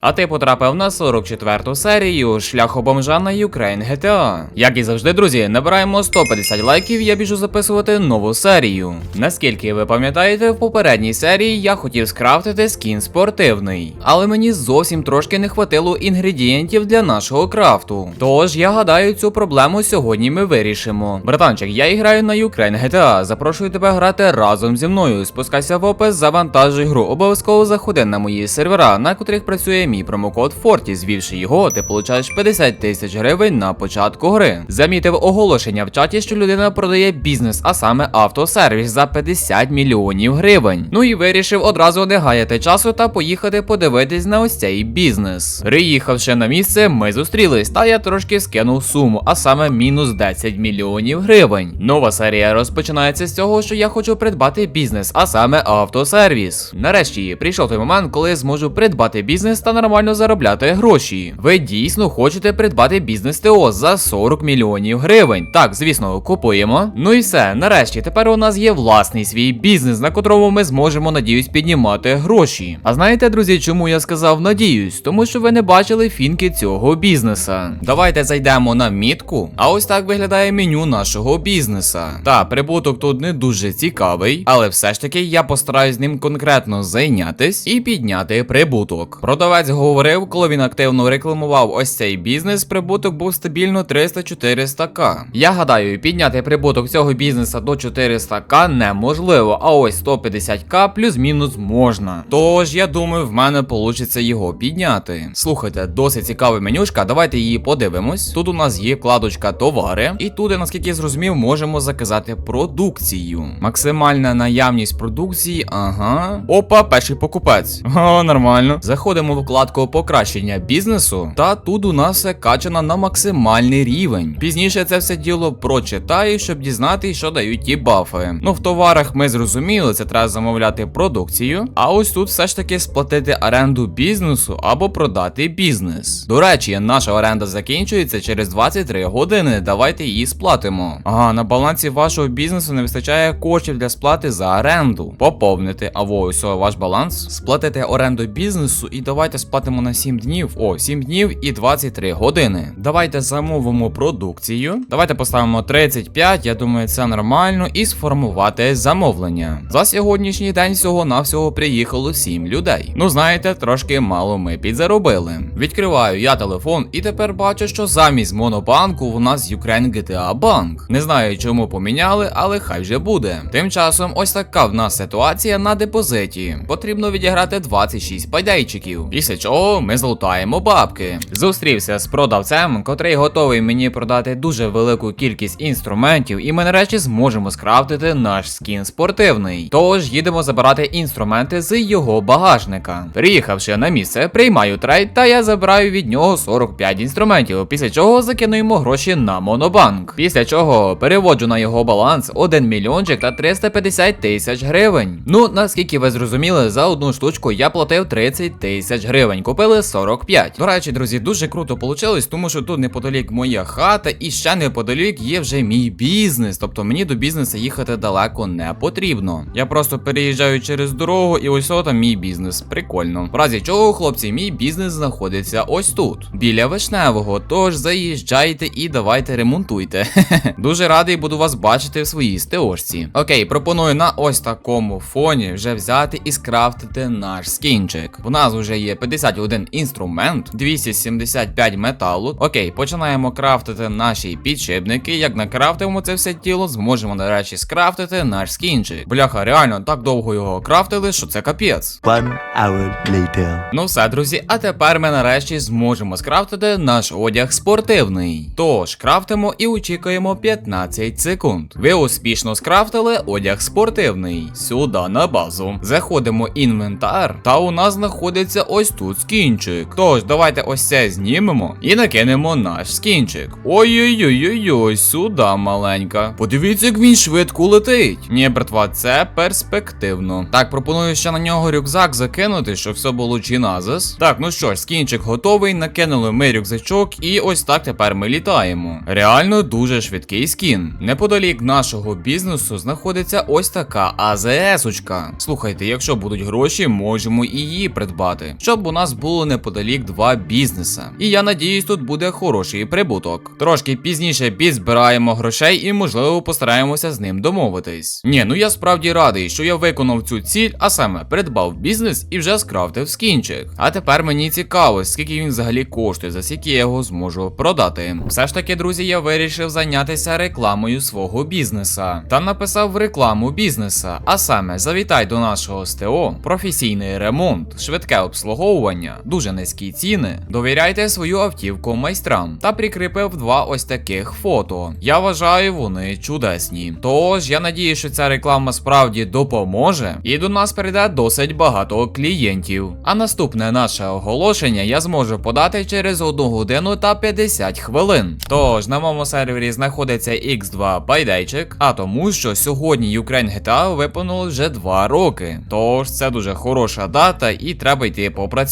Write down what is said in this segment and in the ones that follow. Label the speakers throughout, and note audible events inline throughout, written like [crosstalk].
Speaker 1: А ти потрапив на 44-ту серію шляху бомжа на Ukraine GTA. Як і завжди, друзі, набираємо 150 лайків, я біжу записувати нову серію. Наскільки ви пам'ятаєте, в попередній серії я хотів скрафтити скін спортивний, але мені зовсім трошки не хватило інгредієнтів для нашого крафту. Тож я гадаю, цю проблему сьогодні ми вирішимо. Братанчик, я граю на Ukraine GTA. Запрошую тебе грати разом зі мною. Спускайся в опис, завантажуй гру. Обов'язково заходи на мої сервера, на котрих працює мій промокод Форті. Звівши його, ти получаєш 50 тисяч гривень на початку гри. Замітив оголошення в чаті, що людина продає бізнес, а саме автосервіс за 50 мільйонів гривень. Ну і вирішив одразу не гаяти часу та поїхати подивитись на ось цей бізнес. Приїхавши на місце, ми зустрілись, та я трошки скинув суму, а саме мінус 10 мільйонів гривень. Нова серія розпочинається з цього, що я хочу придбати бізнес, а саме автосервіс. Нарешті прийшов той момент, коли я зможу придбати бізнес та нормально заробляти гроші. Ви дійсно хочете придбати бізнес ТО за 40 мільйонів гривень. Так, звісно, купуємо. Ну і все, нарешті, тепер у нас є власний свій бізнес, на котрому ми зможемо, надіюсь, піднімати гроші. А знаєте, друзі, чому я сказав надіюсь? Тому що ви не бачили фінки цього бізнеса. Давайте зайдемо на мітку. А ось так виглядає меню нашого бізнеса. Та прибуток тут не дуже цікавий, але все ж таки я постараюсь ним конкретно зайнятись і підняти прибуток. Продавець говорив, коли він активно рекламував ось цей бізнес, прибуток був стабільно 300-400к. Я гадаю, підняти прибуток цього бізнеса до 400к неможливо, а ось 150к плюс-мінус можна. Тож я думаю, в мене вийде його підняти. Слухайте, досить цікава менюшка, давайте її подивимось. Тут у нас є вкладочка товари, і тут, наскільки я зрозумів, можемо заказати продукцію. Максимальна наявність продукції, ага. Опа, перший покупець. О, нормально. Заходимо в вкладку покращення бізнесу, та тут у нас все качано на максимальний рівень. Пізніше це все діло прочитаю, щоб дізнатися, що дають ті бафи. Ну, в товарах ми зрозуміли, це треба замовляти продукцію. А ось тут все ж таки сплатити оренду бізнесу або продати бізнес. До речі, наша оренда закінчується через 23 години. Давайте її сплатимо. Ага, на балансі вашого бізнесу не вистачає коштів для сплати за оренду. Поповнити, а ось ваш баланс. Сплатити оренду бізнесу і давайте сплатимо на 7 днів. О, 7 днів і 23 години. Давайте замовимо продукцію. Давайте поставимо 35, я думаю, це нормально, і сформувати замовлення. За сьогоднішній день всього навсього приїхало 7 людей. Ну знаєте, трошки мало ми підзаробили. Відкриваю я телефон і тепер бачу, що замість монобанку у нас Ukraine GTA Bank. Не знаю, чому поміняли, але хай вже буде. Тим часом, ось така в нас ситуація на депозиті. Потрібно відіграти 26 пайдейчиків. Після чого ми злутаємо бабки. Зустрівся з продавцем, котрий готовий мені продати дуже велику кількість інструментів, і ми нарешті зможемо скрафтити наш скін спортивний. Тож їдемо забирати інструменти з його багажника. Приїхавши на місце, приймаю трейд, та я забираю від нього 45 інструментів. Після чого закинуємо гроші на монобанк. Після чого переводжу на його баланс 1 мільйончик та 350 тисяч гривень. Ну, наскільки ви зрозуміли, за одну штучку я платив 30 тисяч гривень, купили 45. До речі, друзі, дуже круто вийшло, тому що тут неподалік моя хата, і ще неподалік є вже мій бізнес. Тобто мені до бізнесу їхати далеко не потрібно. Я просто переїжджаю через дорогу, і ось там мій бізнес. Прикольно. В разі чого, хлопці, мій бізнес знаходиться ось тут, біля вишневого. Тож заїжджайте і давайте ремонтуйте. [laughs] Дуже радий буду вас бачити в своїй стеожці. Окей, пропоную на ось такому фоні вже взяти і скрафтити наш скінчик. У нас вже є 51 інструмент, 275 металу. Окей, починаємо крафтити наші підшипники. Як накрафтимо це все тіло, зможемо нарешті скрафтити наш скінчик. Бляха, реально так довго його крафтили, що це капець.
Speaker 2: One hour later.
Speaker 1: Ну все, друзі, а тепер ми нарешті зможемо скрафтити наш одяг спортивний. Тож, крафтимо і очікуємо 15 секунд. Ви успішно скрафтили одяг спортивний. Сюди на базу. Заходимо інвентар, та у нас знаходиться ось тут скінчик. Тож, давайте ось це знімемо і накинемо наш скінчик. Ой-ой-ой-ой, сюди маленька. Подивіться, як він швидко летить. Ні, братва, це перспективно. Так, пропоную ще на нього рюкзак закинути, щоб все було чиназис. Так, ну що ж, скінчик готовий, накинули ми рюкзачок, і ось так тепер ми літаємо. Реально дуже швидкий скін. Неподалік нашого бізнесу знаходиться ось така АЗС-очка. Слухайте, якщо будуть гроші, можемо і її придбати. Щоб у нас було неподалік два бізнеса. І я надіюсь, тут буде хороший прибуток. Трошки пізніше підзбираємо грошей і, можливо, постараємося з ним домовитись. Ні, ну я справді радий, що я виконав цю ціль, а саме придбав бізнес і вже скрафтив скінчик. А тепер мені цікаво, скільки він взагалі коштує, за скільки я його зможу продати. Все ж таки, друзі, я вирішив зайнятися рекламою свого бізнеса та написав рекламу бізнеса. А саме завітай до нашого СТО, професійний ремонт, швидке обслуговування, дуже низькі ціни. Довіряйте свою автівку майстрам та прикріпив два ось таких фото. Я вважаю, вони чудесні. Тож я надію, що ця реклама справді допоможе, і до нас прийде досить багато клієнтів. А наступне наше оголошення я зможу подати через 1 годину та 50 хвилин. Тож на моєму сервері знаходиться X2 байдайчик, а тому, що сьогодні Ukraine GTA виповнилось вже 2 роки. Тож це дуже хороша дата і треба йти попрацювати.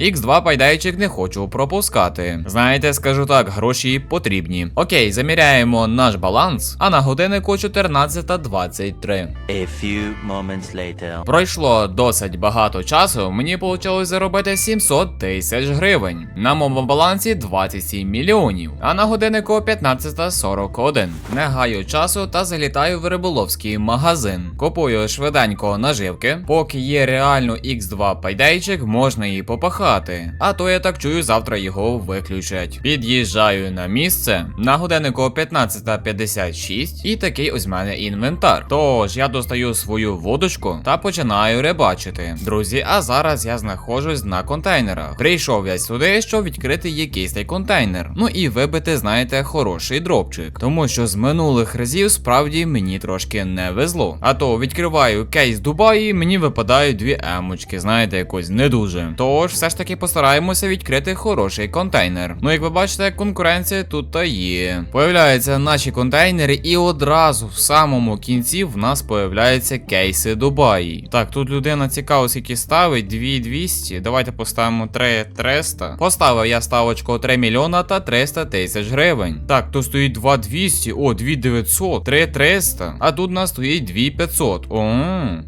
Speaker 1: X2 байдайчик не хочу пропускати. Знаєте, скажу так, гроші потрібні. Окей, заміряємо наш баланс, а на годиннику 14.23.
Speaker 2: A few moments later.
Speaker 1: Пройшло досить багато часу, мені вийшло заробити 700 тисяч гривень. На моєму балансі 27 мільйонів, а на годиннику 15.41. Не гаю часу та залітаю в риболовський магазин. Купую швиденько наживки. Поки є реально X2 пайдейчик, можна її попахати. А то я так чую, завтра його виключать. Під'їжджаю на місце. На годиннику 15.56 і такий ось мене інвентар. Тож я достаю свою водочку та починаю рибачити. Друзі, а зараз я знаходжусь на контейнерах. Прийшов я сюди, щоб відкрити якийсь цей контейнер. Ну і вибити, знаєте, хороший дропчик. Тому що з минулих разів справді мені трошки не везло. А то відкриваю кейс Дубаї, мені випадають дві емочки, знаєте, якось не дуже. Тож все ж таки постараємося відкрити хороший контейнер. Ну, як ви бачите, конкуренція тут та є. Появляються наші контейнери, і одразу в самому кінці в нас появляються кейси Дубаї. Так, тут людина цікаво, скільки ставить 2200. Давайте поставимо 3300. Поставив я ставочку 3 мільйона та 300 тисяч гривень. Так, тут стоїть 2200, о, 2900, 3300. А тут у нас стоїть 2500. О,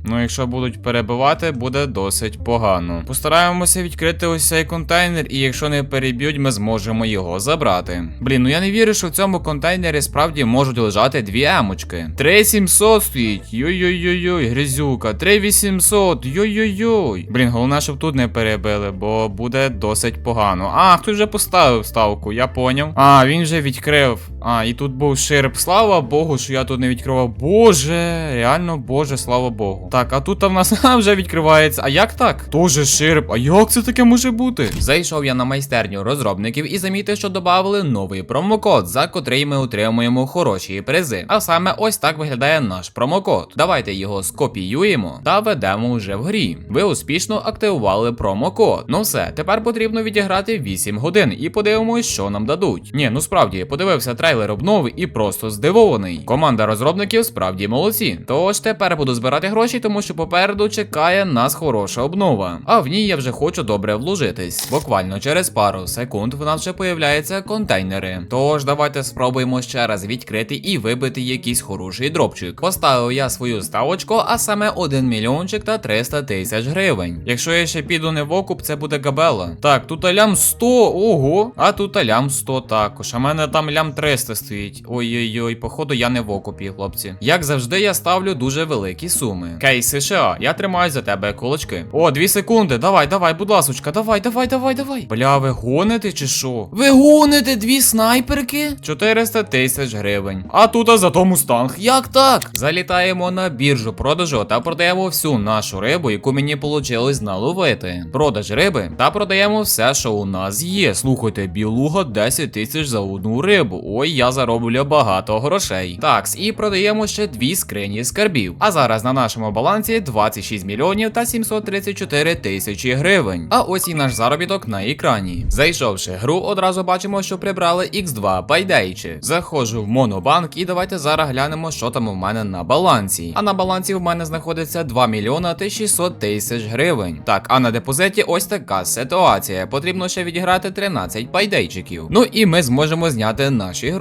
Speaker 1: ну якщо будуть перебивати, буде досить погано. Постараємося відкрити ось цей контейнер, і якщо не переб'ють, ми зможемо його забрати. Блін, ну я не вірю, що в цьому контейнері справді можуть лежати дві емочки. 3700 стоїть. Йой-йой-йой, грязюка. 3800. Йой-йой-йой. Блін, головне, щоб тут не перебили, бо буде досить погано. А, хтось вже поставив ставку, я поняв. А, він вже відкрив. А, і тут був ширп. Слава Богу, що я тут не відкривав. Боже, реально, боже, слава Богу. Так, а тут в нас [laughs] вже відкривається. А як так? Тоже ширп. А як це таке може бути? Зайшов я на майстерню розробників і замітив, що додали новий промокод, за котрий ми отримуємо хороші призи. А саме ось так виглядає наш промокод. Давайте його скопіюємо та ведемо вже в грі. Ви успішно активували промокод. Ну все, тепер потрібно відіграти 8 годин і подивимось, що нам дадуть. Ні, ну справді, подивився трейлер обнови і просто здивований. Команда розробників справді молодці. Тож тепер буду збирати гроші, тому що попереду чекає нас хороша обнова. А в ній я вже хочу добре вложитись. Буквально через пару секунд в нас вже появляються контейнери. Тож давайте спробуємо ще раз відкрити і вибити якийсь хороший дропчик. Поставив я свою ставочку, а саме 1 мільйончик та 300 тисяч гривень. Якщо я ще піду не в окуп, це буде габела. Так, тут лям 100, ого, а тут лям 100 також. А мене там лям 300 стоїть. Ой-ой-ой, походу я не в окупі, хлопці. Як завжди, я ставлю дуже великі суми. Кейс США, я тримаю за тебе кулачки. О, 2 секунди, давай, давай, будь ласочка, давай, давай, давай, давай. Бля, ви гоните чи що? Ви гоните дві снайперки? 400 тисяч гривень. А тут а зато мустанг. Як так? Залітаємо на біржу продажу та продаємо всю нашу рибу, яку мені вийшло наловити. Продаж риби та продаємо все, що у нас є. Слухайте, білуга 10 тисяч за одну рибу. Ой, я зароблю багато грошей. Такс, і продаємо ще дві скрині скарбів. А зараз на нашому балансі 26 мільйонів та 734 тисячі гривень. А ось і наш заробіток на екрані. Зайшовши гру, одразу бачимо, що прибрали X2 байдейчі. Заходжу в монобанк і давайте зараз глянемо, що там у мене на балансі. А на балансі в мене знаходиться 2 мільйона та 600 тисяч гривень. Так, а на депозиті ось така ситуація. Потрібно ще відіграти 13 байдейчиків. Ну і ми зможемо зняти наші гроші.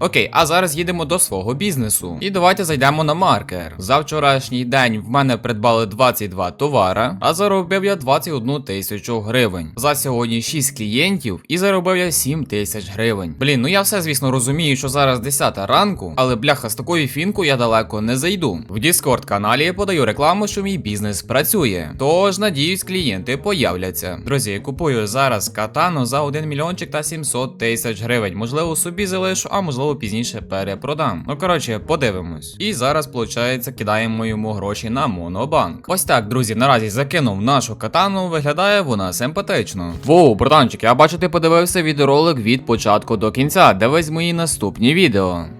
Speaker 1: Окей, а зараз їдемо до свого бізнесу. І давайте зайдемо на маркер. За вчорашній день в мене придбали 22 товара, а заробив я 21 тисячу гривень. За сьогодні 6 клієнтів і заробив я 7 тисяч гривень. Блін, ну я все, звісно, розумію, що зараз 10 ранку, але бляха з такою фінкою я далеко не зайду. В Discord каналі я подаю рекламу, що мій бізнес працює. Тож надіюсь, клієнти появляться. Друзі, купую зараз катану за 1 мільйончик та 700 тисяч гривень. Можливо, собі залишу, а можливо пізніше перепродам. Ну коротше, подивимось. І зараз, виходить, кидаємо йому гроші на монобанк. Ось так, друзі, наразі закинув нашу катану, виглядає вона симпатично. Воу, братанчик, я бачу, ти подивився відеоролик від початку до кінця. Дивись мої наступні відео.